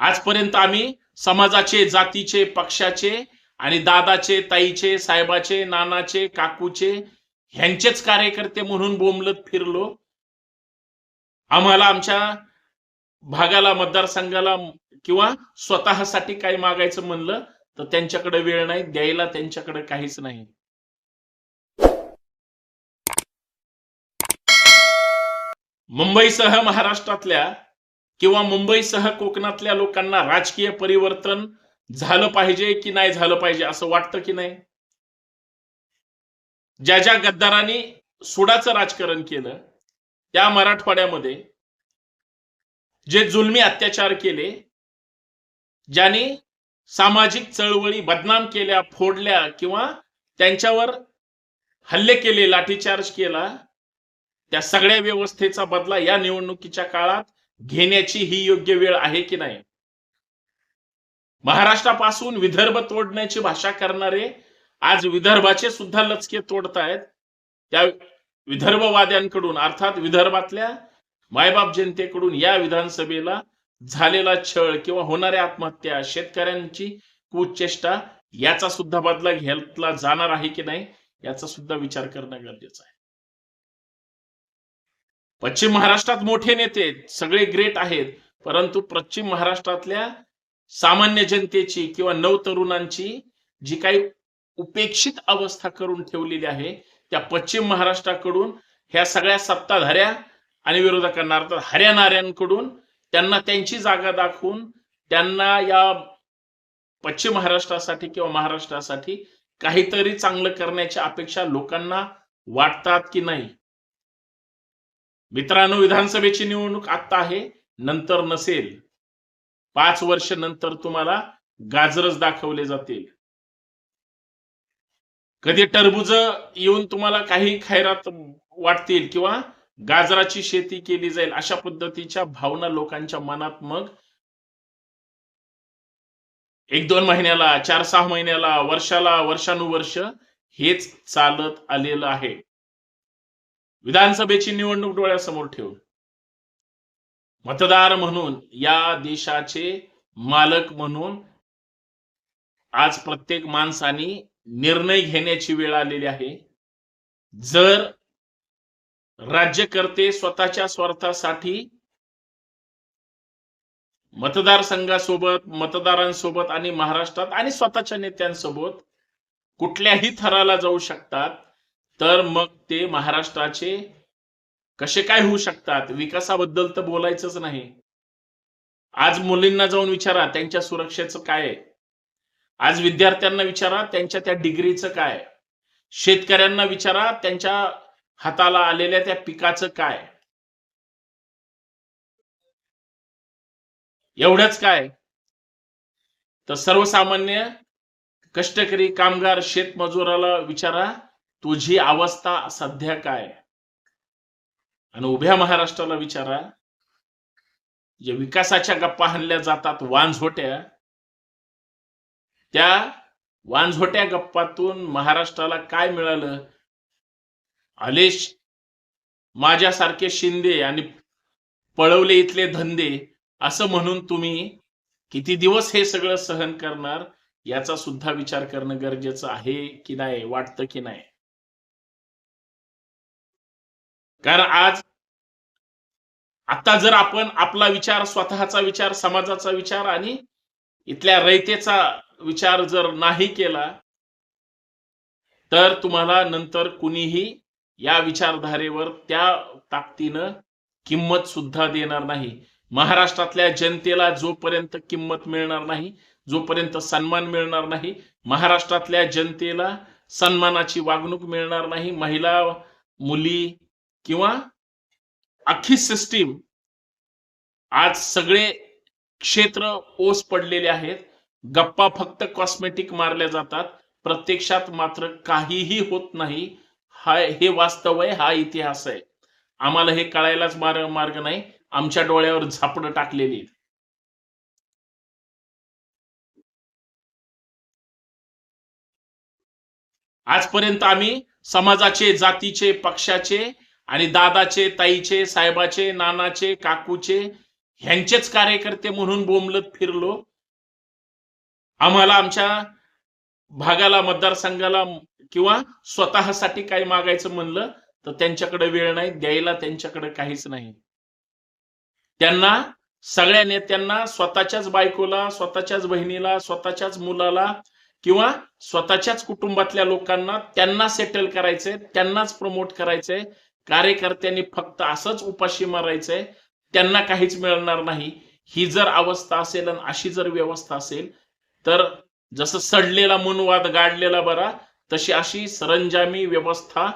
आजपर्यंत आम्ही समाजाचे जातीचे पक्षाचे आणि दादाचे ताईचे साहेबाचे नानाचे काकूचे ह्यांचेच कार्यकर्ते म्हणून बोंबलत फिरलो. आम्हाला आमच्या भागाला मतदारसंघाला किंवा स्वतःसाठी काही मागायचं म्हणलं तर त्यांच्याकडे वेळ नाही द्यायला त्यांच्याकडे काहीच नाही. मुंबईसह महाराष्ट्रातल्या किंवा मुंबईसह कोकणातल्या लोकांना राजकीय परिवर्तन झालं पाहिजे की नाही झालं पाहिजे असं वाटतं की नाही? ज्या ज्या गद्दारांनी सुडाचं राजकारण केलं त्या मराठवाड्यामध्ये जे जुलमी अत्याचार केले ज्यांनी सामाजिक चळवळी बदनाम केल्या फोडल्या किंवा त्यांच्यावर हल्ले केले लाठीचार्ज केला त्या सगळ्या व्यवस्थेचा बदला या निवडणुकीच्या काळात घेण्याची ही योग्य वेळ आहे की नाही? महाराष्ट्रापासून विदर्भ तोडण्याची भाषा करणारे आज विदर्भाचे सुद्धा लचके तोडतायत. त्या विदर्भवाद्यांकडून अर्थात विदर्भातल्या मायबाप जनतेकडून या विधानसभेला झालेला छळ किंवा होणाऱ्या आत्महत्या शेतकऱ्यांची कुचेष्टा याचा सुद्धा बदला घेतला जाणार आहे की नाही याचा सुद्धा विचार करणं गरजेचं आहे. पश्चिम महाराष्ट्रात मोठे नेते सगळे ग्रेट आहेत परंतु पश्चिम महाराष्ट्रातल्या सामान्य जनतेची किंवा नवतरुणांची जी काही उपेक्षित अवस्था करून ठेवलेली आहे त्या पश्चिम महाराष्ट्राकडून ह्या सगळ्या सत्ताधाऱ्या आणि विरोधकांना अर्थात हरियाणाऱ्यांकडून त्यांना त्यांची जागा दाखवून त्यांना या पश्चिम महाराष्ट्रासाठी किंवा महाराष्ट्रासाठी काहीतरी चांगलं करण्याची अपेक्षा लोकांना वाटतात की नाही. मित्रांनो विधानसभेची निवडणूक आता आहे. नंतर नसेल पाच वर्ष नंतर तुम्हाला गाजरच दाखवले जातील. कधी टरबूज येऊन तुम्हाला काही खैरात वाटतील किंवा गाजराची शेती केली जाईल अशा पद्धतीच्या भावना लोकांच्या मनात मग एक दोन महिन्याला चार सहा महिन्याला वर्षाला वर्षानुवर्ष हेच चालत आलेलं आहे. विधानसभेची निवडणूक डोळ्यासमोर ठेवून. मतदार म्हणून या देशाचे मालक म्हणून आज प्रत्येक माणसाने निर्णय घेण्याची वेळ आलेली आहे. जर राज्यकर्ते स्वतःच्या स्वार्थासाठी मतदारसंघासोबत मतदारांसोबत आणि महाराष्ट्रात आणि स्वतःच्या नेत्यांसोबत कुठल्याही थराला जाऊ शकतात तर मग ते महाराष्ट्राचे कसे काय होऊ शकतात? विकासाबद्दल तर बोलायचंच नाही. आज मुलींना जाऊन विचारा त्यांच्या सुरक्षेचं काय आहे? आज विद्यार्थ्यांना विचारा त्यांच्या त्या डिग्रीचं काय शेतकऱ्यांना विचारा त्यांच्या हाताला आलेल्या त्या पिकाचं काय एवढंच काय? तर सर्वसामान्य कष्टकरी कामगार शेतमजुराला विचारा तुझी अवस्था सध्या काय? आणि उभ्या महाराष्ट्राला विचारा जे विकासाच्या गप्पा हाणल्या जातात वानझोट्या त्या वानझोट्या गप्पातून महाराष्ट्राला काय मिळालं? आलेश माझ्यासारखे शिंदे आणि पळवले इथले धंदे असं म्हणून तुम्ही किती दिवस हे सगळं सहन करणार? याचा सुद्धा विचार करणं गरजेचं आहे की नाही? वाटतं की नाही? कारण आज आता जर आपण आपला विचार स्वतःचा विचार समाजाचा विचार आणि इथल्या रयतेचा विचार जर नाही केला तर तुम्हाला नंतर कुणीही या विचारधारेवर त्या ताकदीनं किंमत सुद्धा देणार नाही. महाराष्ट्रातल्या जनतेला जोपर्यंत किंमत मिळणार नाही जोपर्यंत सन्मान मिळणार नाही महाराष्ट्रातल्या जनतेला सन्मानाची वागणूक मिळणार नाही महिला मुली किंवा अख्खी सिस्टीम आज सगळे क्षेत्र ओस पडलेले आहेत. गप्पा फक्त कॉस्मेटिक मारल्या जातात. प्रत्यक्षात मात्र काहीही होत नाही. हा हे वास्तव आहे हा इतिहास आहे. आम्हाला हे कळायलाच मार्ग मार्ग नाही. आमच्या डोळ्यावर झापडं टाकलेली आजपर्यंत आम्ही समाजाचे जातीचे पक्षाचे आणि दादाचे ताईचे साहेबाचे नानाचे काकूचे ह्यांचेच कार्यकर्ते म्हणून बोंबलत फिरलो. आम्हाला आमच्या भागाला मतदारसंघाला किंवा स्वतःसाठी काही मागायचं म्हणलं तर त्यांच्याकडे वेळ नाही द्यायला त्यांच्याकडे काहीच नाही. त्यांना सगळ्या नेत्यांना स्वतःच्याच बायकोला स्वतःच्याच बहिणीला स्वतःच्याच मुलाला किंवा स्वतःच्याच कुटुंबातल्या लोकांना त्यांना सेटल करायचंय त्यांनाच प्रमोट करायचंय कार्यकर्त्यांनी फक्त असंच उपाशी मारायचंय त्यांना काहीच मिळणार नाही. ही जर अवस्था असेल आणि अशी जर व्यवस्था असेल तर जसं सडलेला मनवाद गाडलेला बरा तशी अशी सरंजामी व्यवस्था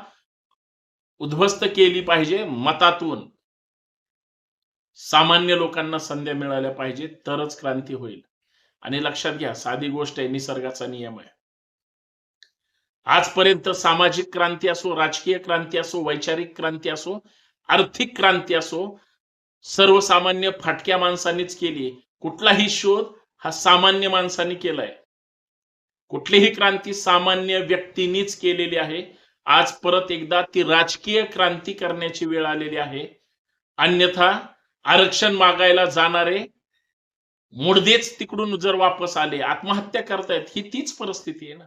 उद्ध्वस्त केली पाहिजे मतातून. सामान्य लोकांना संध्या मिळाल्या पाहिजे तरच क्रांती होईल. आणि लक्षात घ्या साधी गोष्ट आहे निसर्गाचा नियम आहे. आजपर्यंत सामाजिक क्रांती असो राजकीय क्रांती असो वैचारिक क्रांती असो आर्थिक क्रांती असो सर्वसामान्य फाटक्या माणसांनीच केली कुठलाही शोध हा सामान्य माणसांनी केलाय. कुठलीही क्रांती सामान्य व्यक्तींनीच केलेली आहे. आज परत एकदा ती राजकीय क्रांती करण्याची वेळ आलेली आहे. अन्यथा आरक्षण मागायला जाणारे मुडदेच तिकडून जर वापस आले आत्महत्या करतायत ही तीच परिस्थिती आहे ना.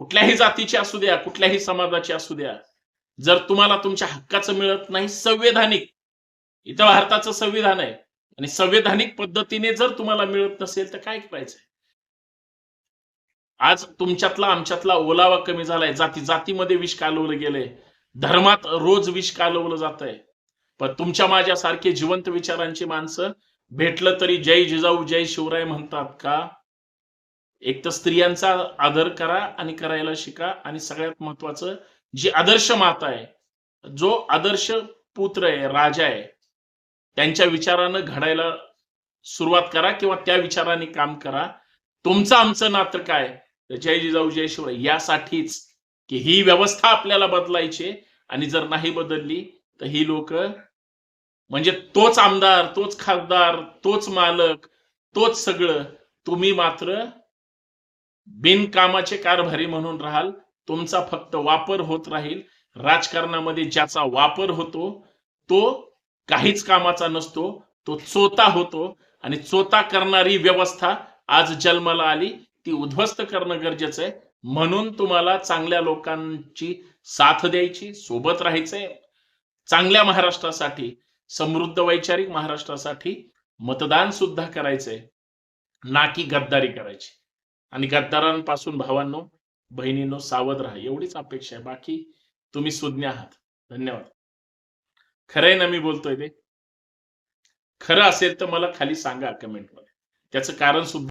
कुठल्याही जातीची असू द्या कुठल्याही समाजाची असू द्या जर तुम्हाला तुमच्या हक्काचं मिळत नाही संवैधानिक इथं भारताचं संविधान आहे आणि संवैधानिक पद्धतीने जर तुम्हाला मिळत नसेल तर काय करायचंय आज तुमच्यातला आमच्यातला ओलावा कमी झालाय जाती जातीमध्ये विष कालवलं गेलंय धर्मात रोज विष कालवलं जात आहे पण तुमच्या माझ्यासारखे जिवंत विचारांची माणसं भेटलं तरी जय जिजाऊ जय शिवराय म्हणतात का? एक तर स्त्रियांचा आदर करा आणि करायला शिका. आणि सगळ्यात महत्वाचं जी आदर्श माता आहे जो आदर्श पुत्र आहे राजा आहे त्यांच्या विचारानं घडायला सुरुवात करा किंवा त्या विचाराने काम करा. तुमचं आमचं नातं काय? जय जिजाऊ जय शिवराय. यासाठीच की ही व्यवस्था आपल्याला बदलायची आणि जर नाही बदलली तर ही लोक म्हणजे तोच आमदार तोच खासदार तोच मालक तोच सगळं तुम्ही मात्र बिनकामाचे कारभारी म्हणून राहाल तुमचा फक्त वापर होत राहील. राजकारणामध्ये ज्याचा वापर होतो तो काहीच कामाचा नसतो तो चोता होतो. आणि चोता करणारी व्यवस्था आज जन्माला आली ती उद्ध्वस्त करणं गरजेचं आहे. म्हणून तुम्हाला चांगल्या लोकांची साथ द्यायची सोबत राहायचंय. चांगल्या महाराष्ट्रासाठी समृद्ध वैचारिक महाराष्ट्रासाठी मतदान सुद्धा करायचंय. ना की गद्दारी करायची. आणि गद्दारांपासून भावांनो बहिणींनो सावध राहा. एवढीच अपेक्षा आहे. बाकी तुम्ही सुज्ञ आहात. धन्यवाद. खरंय ना मी बोलतोय ते? खरं असेल तर मला खाली सांगा कमेंटमध्ये त्याचं कारण सुद्धा